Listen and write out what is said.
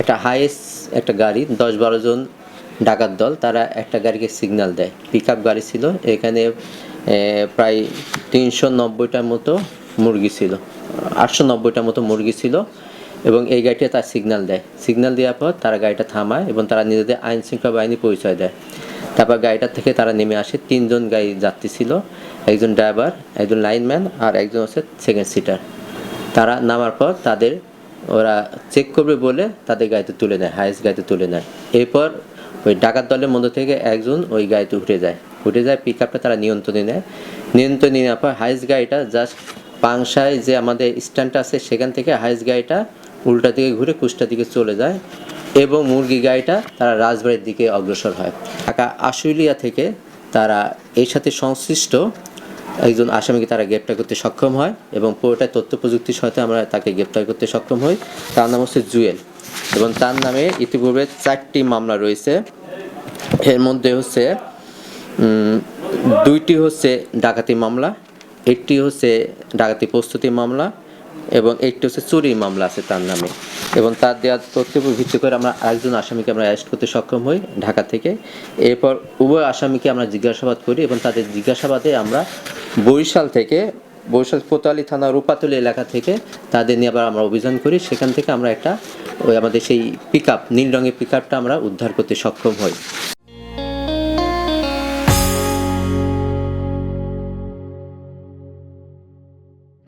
একটা হাইয়েস্ট একটা গাড়ি, দশ বারো জন ডাকাত দল, তারা একটা গাড়িকে সিগন্যাল দেয়। পিক গাড়ি ছিল, এখানে প্রায় তিনশো নব্বইটার মতো মুরগি ছিল। আটশো নব্বইটার মতো মুরগি ছিল এবং এই গাড়িটা তার সিগন্যাল দেয়। সিগন্যাল দেওয়ার পর তারা গাড়িটা থামায় এবং তারা নিজেদের আইন শৃঙ্খলা বাহিনী পরিচয় দেয়। তারপর গাড়িটার থেকে তারা নেমে আসে। তিনজন গাড়ি যাত্রী ছিল, একজন ড্রাইভার একজন লাইনম্যান আর একজন হচ্ছে সেকেন্ড সিটার তারা নামার পর তাদের, ওরা চেক করবে বলে তাদের গাড়িতে তুলে নেয় হাইস্ট গাড়িতে তুলে নেয়। এরপর ওই ডাকাত দলের মধ্যে থেকে একজন ওই গাড়িতে উঠে যায়। উঠে যায় পিক আপটা তারা নিয়ন্ত্রণে নেয়। নিয়ন্ত্রণে নেওয়ার পর হাইস্ট গাড়িটা জাস্ট পাংশায় যে আমাদের স্ট্যান্ডটা আছে, সেখান থেকে হাইস্ট গাড়িটা উল্টা দিকে ঘুরে কুষ্টার দিকে চলে যায় এবং মুরগি গাড়িটা তারা রাজবাড়ির দিকে অগ্রসর হয়। ঢাকা আশুলিয়া থেকে তারা এর সাথে সংশ্লিষ্ট একজন আসামিকে তারা গ্রেপ্তার করতে সক্ষম হয় এবং পুরোটাই তথ্য প্রযুক্তির সাথে আমরা তাকে গ্রেপ্তার করতে সক্ষম হই। তার নাম হচ্ছে জুয়েল এবং তার নামে ইতিপূর্বে চারটি মামলা রয়েছে। এর মধ্যে হচ্ছে দুইটি হচ্ছে ডাকাতি মামলা, একটি হচ্ছে ডাকাতি প্রস্তুতি মামলা এবং একটি হচ্ছে চুরি মামলা আছে তার নামে। এবং তার দেওয়ার তথ্যের উপর ভিত্তি করে আমরা আরেকজন আসামিকে আমরা অ্যারেস্ট করতে সক্ষম হই ঢাকা থেকে। এরপর উভয় আসামিকে আমরা জিজ্ঞাসাবাদ করি এবং তাদের জিজ্ঞাসাবাদে আমরা বরিশাল থেকে, বরিশাল কোতোয়ালি থানা রূপাতলি এলাকা থেকে তাদের নিয়ে আবার আমরা অভিযান করি। সেখান থেকে আমরা একটা ওই আমাদের সেই পিক আপ নীল রঙের পিক আপটা আমরা উদ্ধার করতে সক্ষম হই।